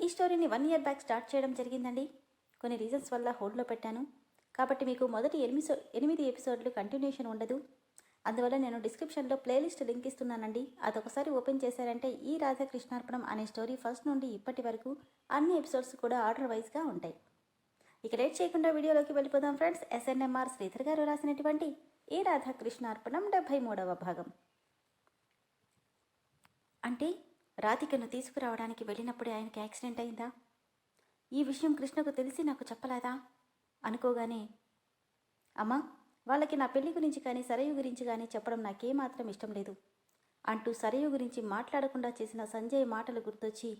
ఈ స్టోరీని one year back start చేయడం జరిగిందండి. కొన్ని రీజన్స్ వల్ల హోల్డ్లో పెట్టాను. కాబట్టి మీకు మొదటి ఎనిమిది ఎనిమిది ఎపిసోడ్లు కంటిన్యూషన్ ఉండదు. అందువల్ల నేను డిస్క్రిప్షన్లో ప్లేలిస్ట్ లింక్ ఇస్తున్నానండి. అదొకసారి ఓపెన్ చేశారంటే ఈ రాధాకృష్ణార్పణం అనే స్టోరీ ఫస్ట్ నుండి ఇప్పటి వరకు అన్ని ఎపిసోడ్స్ కూడా ఆర్డర్ వైజ్గా ఉంటాయి. ఇక లేట్ చేయకుండా వీడియోలోకి వెళ్ళిపోదాం ఫ్రెండ్స్. ఎస్ఎన్ఎంఆర్ శ్రీధర్ గారు రాసినటువంటి ఈ రాధాకృష్ణార్పణం డెబ్భై మూడవ భాగం. అంటే రాధికను తీసుకురావడానికి వెళ్ళినప్పుడే ఆయనకి యాక్సిడెంట్ అయిందా? ఈ విషయం కృష్ణకు తెలిసి నాకు చెప్పలేదా? అనుకోగానే అమ్మా వాళ్ళకి నా పెళ్ళి గురించి కానీ సరయు గురించి కానీ చెప్పడం నాకేమాత్రం ఇష్టం లేదు. అంటూ సరయు గురించి మాట్లాడకుండా చేసిన సంజయ్ మాటలు గుర్తొచ్చి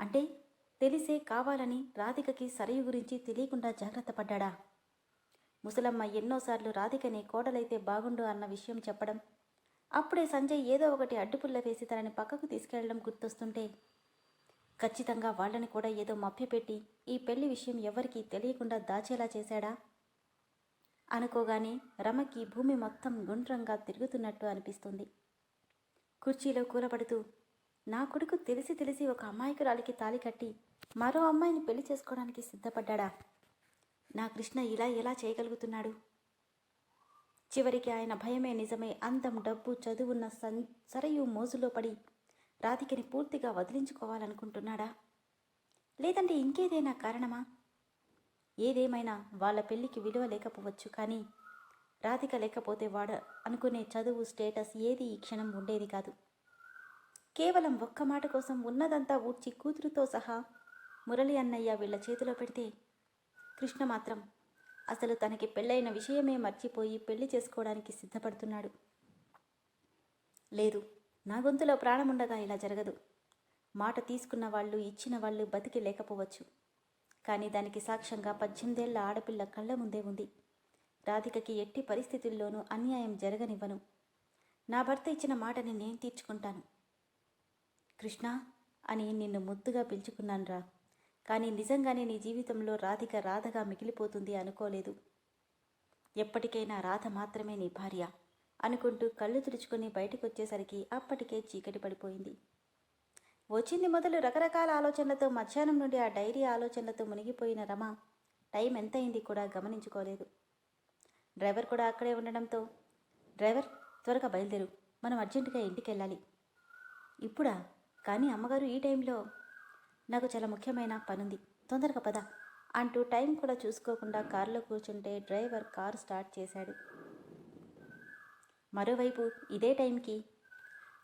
అంటే తెలిసే కావాలని రాధికకి సరయు గురించి తెలియకుండా జాగ్రత్త పడ్డాడా? ముసలమ్మ ఎన్నోసార్లు రాధికని కోడలైతే బాగుండు అన్న విషయం చెప్పడం అప్పుడే సంజయ్ ఏదో ఒకటి అడ్డుపుల్ల వేసి తనని పక్కకు తీసుకెళ్ళడం గుర్తొస్తుంటే ఖచ్చితంగా వాళ్ళని కూడా ఏదో మభ్యపెట్టి ఈ పెళ్ళి విషయం ఎవరికీ తెలియకుండా దాచేలా చేశాడా? అనుకోగానే రమకి భూమి మొత్తం గుండ్రంగా తిరుగుతున్నట్టు అనిపిస్తుంది. కుర్చీలో కూలబడుతూ నా కొడుకు తెలిసి తెలిసి ఒక అమాయకురాలికి తాలి కట్టి మరో అమ్మాయిని పెళ్ళి చేసుకోవడానికి సిద్ధపడ్డా నా కృష్ణ ఇలా ఎలా చేయగలుగుతున్నాడు? చివరికి ఆయన భయమే నిజమే. అందం డబ్బు చదువున్న సన్ సరయు మోజులో పడి రాధికని పూర్తిగా వదిలించుకోవాలనుకుంటున్నాడా? లేదంటే ఇంకేదైనా కారణమా? ఏదేమైనా వాళ్ళ పెళ్ళికి విలువ లేకపోవచ్చు కానీ రాధిక లేకపోతే వాడ అనుకునే చదువు స్టేటస్ ఏది ఈ క్షణం ఉండేది కాదు. కేవలం ఒక్క మాట కోసం ఉన్నదంతా ఊడ్చి కూతురుతో సహా మురళి అన్నయ్య వీళ్ళ చేతిలో పెడితే కృష్ణ మాత్రం అసలు తనకి పెళ్ళైన విషయమే మర్చిపోయి పెళ్ళి చేసుకోవడానికి సిద్ధపడుతున్నాడు. లేదు నా గొంతులో ప్రాణముండగా ఇలా జరగదు. మాట తీసుకున్న వాళ్ళు ఇచ్చిన వాళ్ళు బతికి లేకపోవచ్చు. కానీ దానికి సాక్ష్యంగా పద్దెనిమిదేళ్ళ ఆడపిల్ల కళ్ళ ముందే ఉంది. రాధికకి ఎట్టి పరిస్థితుల్లోనూ అన్యాయం జరగనివ్వను. నా భర్త ఇచ్చిన మాటని నేను తీర్చుకుంటాను. కృష్ణ అని నిన్ను ముద్దుగా పిలుచుకున్నానురా. కానీ నిజంగానే నీ జీవితంలో రాధిక రాధగా మిగిలిపోతుంది అనుకోలేదు. ఎప్పటికైనా రాధ మాత్రమే నీ భార్య అనుకుంటూ కళ్ళు తుడుచుకొని బయటకొచ్చేసరికి అప్పటికే చీకటి పడిపోయింది. వచ్చింది మొదలు రకరకాల ఆలోచనలతో మధ్యాహ్నం నుండి ఆ డైరీ ఆలోచనలతో మునిగిపోయిన రమ టైం ఎంతైంది కూడా గమనించుకోలేదు. డ్రైవర్ కూడా అక్కడే ఉండడంతో డ్రైవర్ త్వరగా బయలుదేరు. మనం అర్జెంటుగా ఇంటికి వెళ్ళాలి ఇప్పుడా? కానీ అమ్మగారు ఈ టైంలో నాకు చాలా ముఖ్యమైన పనుంది. తొందరగా పద. అంటూ టైం కూడా చూసుకోకుండా కారులో కూర్చుంటే డ్రైవర్ కారు స్టార్ట్ చేశాడు. మరోవైపు ఇదే టైంకి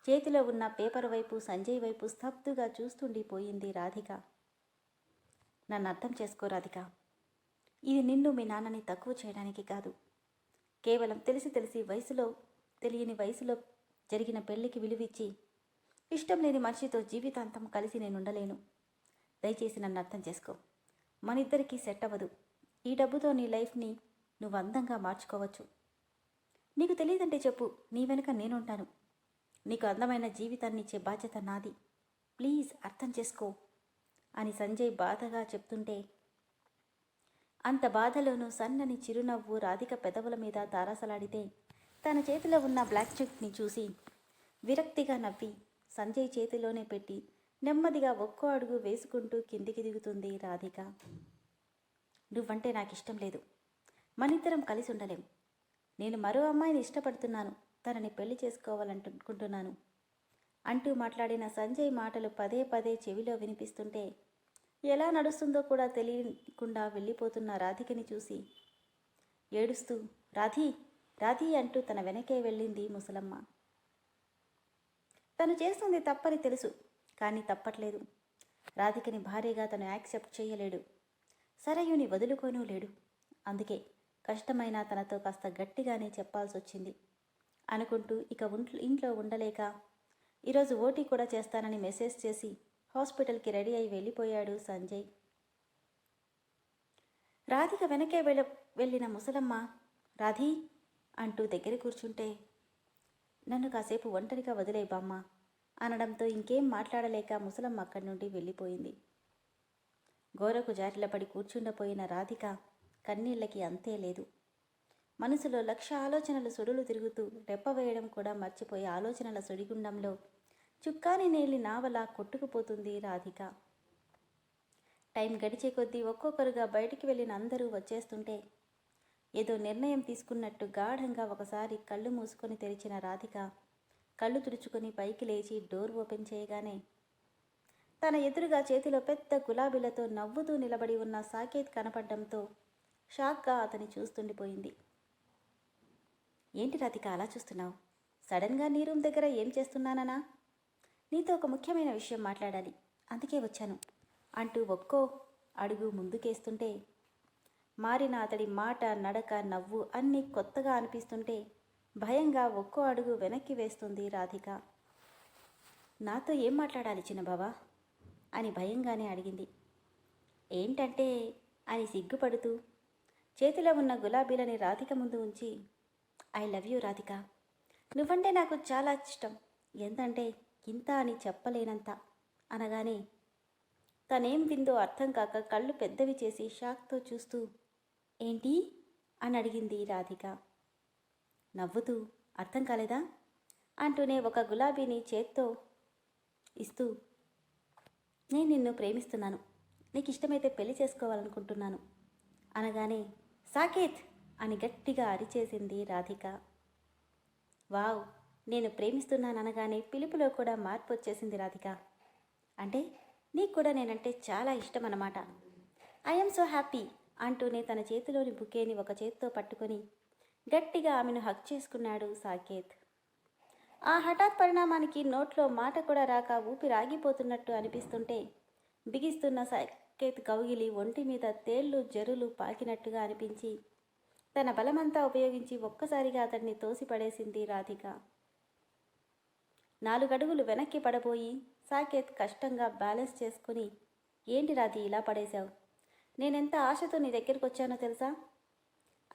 చేతిలో ఉన్న పేపర్ వైపు సంజయ్ వైపు స్తబ్దుగా చూస్తుండిపోయింది రాధిక. నన్ను అర్థం చేసుకో రాధిక. ఇది నిన్ను మీ నాన్నని తక్కువ చేయడానికి కాదు. కేవలం తెలిసి తెలిసి వయసులో తెలియని వయసులో జరిగిన పెళ్ళికి విలువిచ్చి ఇష్టం లేని మనిషితో జీవితాంతం కలిసి నేను ఉండలేను దయచేసి నన్ను అర్థం చేసుకో. మన ఇద్దరికీ సెట్ అవ్వదు. ఈ డబ్బుతో నీ లైఫ్ని నువ్వు అందంగా మార్చుకోవచ్చు. నీకు తెలియదంటే చెప్పు నీ వెనుక నేనుంటాను. నీకు అందమైన జీవితాన్ని ఇచ్చే బాధ్యత నాది. ప్లీజ్ అర్థం చేసుకో అని సంజయ్ బాధగా చెప్తుంటే అంత బాధలోనూ సన్నని చిరునవ్వు రాధిక పెదవుల మీద తారాసలాడితే తన చేతిలో ఉన్న బ్లాక్ చెక్ని చూసి విరక్తిగా నవ్వి సంజయ్ చేతిలోనే పెట్టి నెమ్మదిగా ఒక్కో అడుగు వేసుకుంటూ కిందికి దిగుతుంది రాధిక. నువ్వంటే నాకు ఇష్టం లేదు. మనిద్దరం కలిసి ఉండలేం. నేను మరో అమ్మాయిని ఇష్టపడుతున్నాను. తనని పెళ్ళి చేసుకోవాలనుకుంటున్నాను. అంటూ మాట్లాడిన సంజయ్ మాటలు పదే పదే చెవిలో వినిపిస్తుంటే ఎలా నడుస్తుందో కూడా తెలియకుండా వెళ్ళిపోతున్న రాధికని చూసి ఏడుస్తూ రాధి రాధి అంటూ తన వెనకే వెళ్ళింది ముసలమ్మ. తను చేస్తుంది తప్పని తెలుసు. కానీ తప్పట్లేదు. రాధికని భార్యగా తను యాక్సెప్ట్ చేయలేడు. సరయుని వదులుకోనూ లేడు. అందుకే కష్టమైన తనతో కాస్త గట్టిగానే చెప్పాల్సి వచ్చింది అనుకుంటూ ఇక ఇంట్లో ఉండలేక ఈరోజు ఓటీ కూడా చేస్తానని మెసేజ్ చేసి హాస్పిటల్కి రెడీ అయి వెళ్ళిపోయాడు సంజయ్. రాధిక వెనకే వెళ్ళ వెళ్ళిన ముసలమ్మ రాధి అంటూ దగ్గర కూర్చుంటే నన్ను కాసేపు ఒంటరిగా వదిలే బామ్మ. అనడంతో ఇంకేం మాట్లాడలేక ముసలమ్మ అక్కడి నుండి వెళ్ళిపోయింది. గోరకు జారిలపడి కూర్చుండపోయిన రాధిక కన్నీళ్ళకి అంతే లేదు. మనసులో లక్ష ఆలోచనలు సుడులు తిరుగుతూ రెప్పవేయడం కూడా మర్చిపోయే ఆలోచనల సుడిగుండంలో చుక్కాని నేలి నావలా కొట్టుకుపోతుంది రాధిక. టైం గడిచే కొద్దీ ఒక్కొక్కరుగా బయటికి వెళ్ళిన అందరూ వచ్చేస్తుంటే ఏదో నిర్ణయం తీసుకున్నట్టు గాఢంగా ఒకసారి కళ్ళు మూసుకొని తెరిచిన రాధిక కళ్ళు తుడుచుకుని పైకి లేచి డోర్ ఓపెన్ చేయగానే తన ఎదురుగా చేతిలో పెద్ద గులాబీలతో నవ్వుతూ నిలబడి ఉన్న సాకేత్ కనపడడంతో షాక్గా అతని చూస్తుండిపోయింది. ఏంటి రాతిక అలా చూస్తున్నావు? సడన్గా నీ రూమ్ దగ్గర ఏం చేస్తున్నానా నీతో ఒక ముఖ్యమైన విషయం మాట్లాడాలి. అందుకే వచ్చాను. అంటూ ఒక్కో అడుగు ముందుకేస్తుంటే మారిన అతడి మాట నడక నవ్వు అన్నీ కొత్తగా అనిపిస్తుంటే భయంగా ఒక్కో అడుగు వెనక్కి వేస్తుంది రాధిక. నాతో ఏం మాట్లాడాలి చిన్నబావా? అని భయంగానే అడిగింది. ఏంటంటే? అని సిగ్గుపడుతూ. చేతిలో ఉన్న గులాబీలని రాధిక ముందు ఉంచి ఐ లవ్ యూ రాధిక. నువ్వంటే నాకు చాలా ఇష్టం. ఎంతంటే ఇంత అని చెప్పలేనంత అనగానే తనేం విందో అర్థం కాక కళ్ళు పెద్దవి చేసి షాక్తో చూస్తూ ఏంటి? అని అడిగింది రాధిక. నవ్వుతూ అర్థం కాలేదా? అంటూనే ఒక గులాబీని చేత్తో ఇస్తూ నేను నిన్ను ప్రేమిస్తున్నాను. నీకు ఇష్టమైతే పెళ్ళి చేసుకోవాలనుకుంటున్నాను. అనగానే సాకేత్! అని గట్టిగా అరిచేసింది రాధిక. వావ్! నేను ప్రేమిస్తున్నాను అనగానే పిలుపులో కూడా మార్పు వచ్చేసింది రాధిక. అంటే నీకు కూడా నేనంటే చాలా ఇష్టం అన్నమాట ఐఎమ్ సో హ్యాపీ అంటూనే తన చేతిలోని బుకేని ఒక చేతితో పట్టుకొని గట్టిగా ఆమెను హక్ చేసుకున్నాడు సాకేత్. ఆ హఠాత్ పరిణామానికి నోట్లో మాట కూడా రాక ఊపిరాగిపోతున్నట్టు అనిపిస్తుంటే బిగిస్తున్న సాకేత్ కౌగిలి ఒంటి మీద తేళ్ళు జరులు పాకినట్టుగా అనిపించి తన బలమంతా ఉపయోగించి ఒక్కసారిగా అతన్ని తోసిపడేసింది రాధిక. నాలుగడుగులు వెనక్కి పడబోయి సాకేత్ కష్టంగా బ్యాలెన్స్ చేసుకుని ఏంటి రాధి ఇలా పడేశావు? నేనెంత ఆశతో నీ దగ్గరికి వచ్చానో తెలుసా?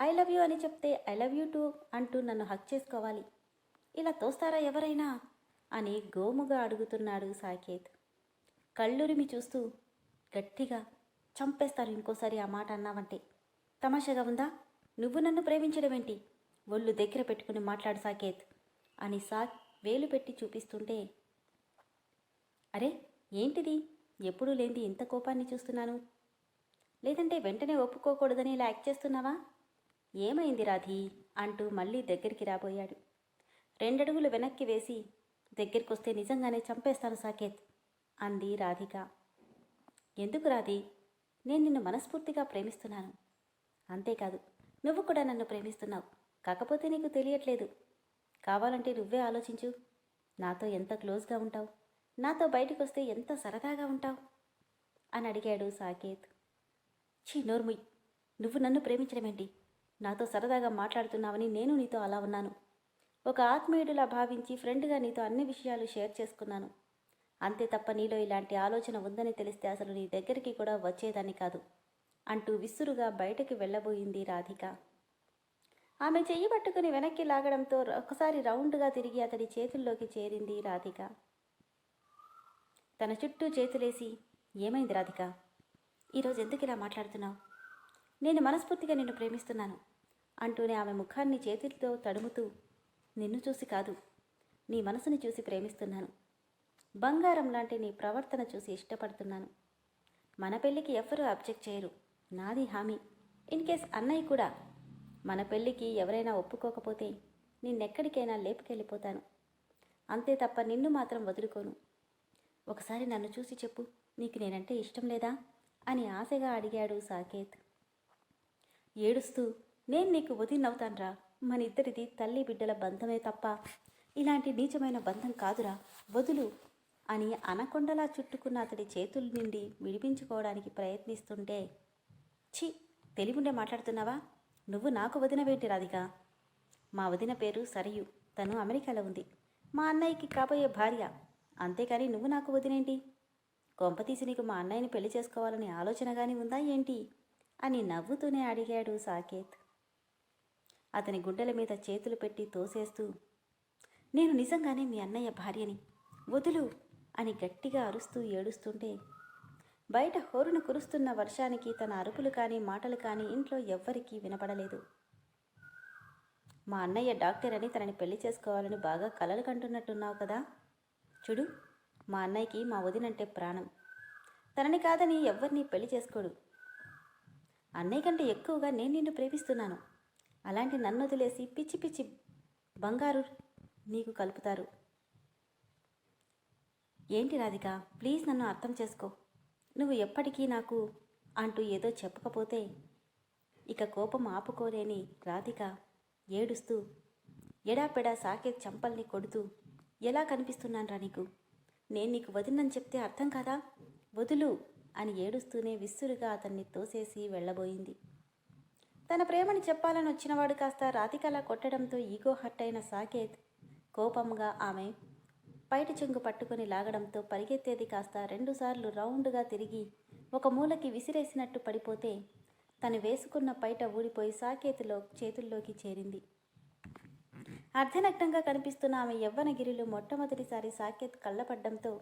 ఐ లవ్ యూ అని చెప్తే ఐ లవ్ యూ టూ అంటూ నన్ను హక్ చేసుకోవాలి. ఇలా తోస్తారా ఎవరైనా? అని గోముగా అడుగుతున్నాడు సాకేత్. కళ్ళురిమి చూస్తూ గట్టిగా చంపేస్తారు ఇంకోసారి ఆ మాట అన్నావంటే. తమాషగా ఉందా? నువ్వు నన్ను ప్రేమించడమేంటి ఒళ్ళు దగ్గర పెట్టుకుని మాట్లాడు సాకేత్ అని సా వేలు పెట్టి చూపిస్తుంటే. అరే ఏంటిది? ఎప్పుడూ లేనిది ఇంత కోపాన్ని చూస్తున్నాను. లేదంటే వెంటనే ఒప్పుకోకూడదని ఇలా యాక్ట్ చేస్తున్నావా? ఏమైంది రాధి? అంటూ మళ్ళీ దగ్గరికి రాబోయాడు. రెండడుగులు వెనక్కి వేసి దగ్గరికొస్తే నిజంగానే చంపేస్తాను సాకేత్ అంది రాధిక. ఎందుకు రాధి? నేను నిన్ను మనస్ఫూర్తిగా ప్రేమిస్తున్నాను. అంతేకాదు నువ్వు కూడా నన్ను ప్రేమిస్తున్నావు. కాకపోతే నీకు తెలియట్లేదు. కావాలంటే నువ్వే ఆలోచించు. నాతో ఎంత క్లోజ్గా ఉంటావు? నాతో బయటకు వస్తే ఎంత సరదాగా ఉంటావు? అని అడిగాడు సాకేత్. ఛీ నోర్ముయ్. నువ్వు నన్ను ప్రేమించడమేంటి? నాతో సరదాగా మాట్లాడుతున్నావని నేను నీతో అలా ఉన్నాను. ఒక ఆత్మీయుడిలా భావించి ఫ్రెండ్గా నీతో అన్ని విషయాలు షేర్ చేసుకున్నాను. అంతే తప్ప నీలో ఇలాంటి ఆలోచన ఉందని తెలిస్తే అసలు నీ దగ్గరికి కూడా వచ్చేదాన్ని కాదు. అంటూ విసురుగా బయటకు వెళ్ళబోయింది రాధిక. ఆమె చెయ్యి పట్టుకుని వెనక్కి లాగడంతో ఒకసారి రౌండ్గా తిరిగి అతడి చేతుల్లోకి చేరింది రాధిక. తన చుట్టూ చేతులేసి ఏమైంది రాధిక? ఈరోజు ఎందుకు ఇలా మాట్లాడుతున్నావు? నేను మనస్ఫూర్తిగా నిన్ను ప్రేమిస్తున్నాను అంటూనే ఆమె ముఖాన్ని చేతులతో తడుముతూ నిన్ను చూసి కాదు నీ మనసుని చూసి ప్రేమిస్తున్నాను. బంగారం లాంటి నీ ప్రవర్తన చూసి ఇష్టపడుతున్నాను. మన పెళ్ళికి ఎవ్వరూ అబ్జెక్ట్ చేయరు నాది హామీ. ఇన్ కేస్ అన్నయ్య కూడా మన పెళ్ళికి ఎవరైనా ఒప్పుకోకపోతే నిన్నెక్కడికైనా లేపుకెళ్ళిపోతాను. అంతే తప్ప నిన్ను మాత్రం వదులుకోను. ఒకసారి నన్ను చూసి చెప్పు నీకు నేనంటే ఇష్టం లేదా? అని ఆశగా అడిగాడు సాకేత్. ఏడుస్తూ నేను నీకు వదినవుతాన్రా మన ఇద్దరిది తల్లి బిడ్డల బంధమే తప్ప ఇలాంటి నీచమైన బంధం కాదురా. వదులు అని అనకొండలా చుట్టుకున్న అతడి చేతుల నుండి విడిపించుకోవడానికి ప్రయత్నిస్తుంటే ఛీ తెలివిండే మాట్లాడుతున్నావా? నువ్వు నాకు వదినవేంటి రాధిక? మా వదిన పేరు సరియు. తను అమెరికాలో ఉంది. మా అన్నయ్యకి కాబోయే భార్య. అంతేకాని నువ్వు నాకు వదినేంటి? కొంపతీసి నీకు మా అన్నయ్యని పెళ్ళి చేసుకోవాలని ఆలోచన కానీ ఉందా ఏంటి? అని నవ్వుతూనే అడిగాడు సాకేత్. అతని గుండెల మీద చేతులు పెట్టి తోసేస్తూ నేను నిజంగానే మీ అన్నయ్య భార్యని వదులు అని గట్టిగా అరుస్తూ ఏడుస్తుంటే బయట హోరును కురుస్తున్న వర్షానికి తన అరుపులు కానీ మాటలు కానీ ఇంట్లో ఎవ్వరికీ వినపడలేదు. మా అన్నయ్య డాక్టర్ అని తనని పెళ్ళి చేసుకోవాలని బాగా కలలు కంటున్నట్టున్నావు కదా. చూడు మా అన్నయ్యకి మా వదినంటే ప్రాణం. తనని కాదని ఎవరిని పెళ్ళి చేసుకోడు. అన్నయ్య కంటే ఎక్కువగా నేను నిన్ను ప్రేమిస్తున్నాను. అలాంటి నన్ను వదిలేసి పిచ్చి పిచ్చి బంగారు నీకు కలుపుతారు. ఏంటి రాధిక ప్లీజ్ నన్ను అర్థం చేసుకో. నువ్వు ఎప్పటికీ నాకు అంటూ ఏదో చెప్పకపోతే ఇక కోపం ఆపుకోలేని రాధిక ఏడుస్తూ ఎడాపెడా సాకే చంపల్ని కొడుతూ ఎలా కనిపిస్తున్నానరా నీకు? నేను నీకు వదినని చెప్తే అర్థం కాదా? వదులు. అని ఏడుస్తూనే విస్సురుగా అతన్ని తోసేసి వెళ్ళబోయింది. తన ప్రేమని చెప్పాలని వచ్చినవాడు కాస్త రాతికల కొట్టడంతో ఈగో హర్ట్ అయిన సాకేత్ కోపంగా ఆమె పైట చెంగు పట్టుకొని లాగడంతో పరిగెత్తేది కాస్త రెండుసార్లు రౌండ్గా తిరిగి ఒక మూలకి విసిరేసినట్టు పడిపోతే తను వేసుకున్న పైట ఊడిపోయి సాకేతిలో చేతుల్లోకి చేరింది. అర్ధనగ్నంగా కనిపిస్తున్న ఆమె యవ్వనగిరిలో మొట్టమొదటిసారి సాకేత్ కళ్ళపడ్డంతో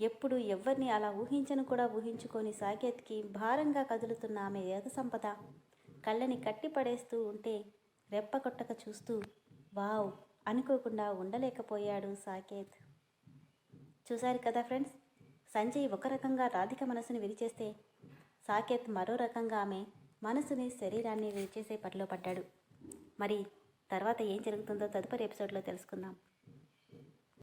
ఎప్పుడు ఎవరిని అలా ఊహించను కూడా ఊహించుకొని సాకేత్కి భారంగా కదులుతున్న ఆమె ఏక సంపద కళ్ళని కట్టిపడేస్తూ ఉంటే రెప్పకొట్టక చూస్తూ వావ్ అనుకోకుండా ఉండలేకపోయాడు సాకేత్. చూశారు కదా ఫ్రెండ్స్ సంజయ్ ఒక రకంగా రాధిక మనసుని విరిచేస్తే సాకేత్ మరో రకంగా ఆమె మనసుని శరీరాన్ని విరిచేసే పనిలో పడ్డాడు. మరి తర్వాత ఏం జరుగుతుందో తదుపరి ఎపిసోడ్లో తెలుసుకుందాం.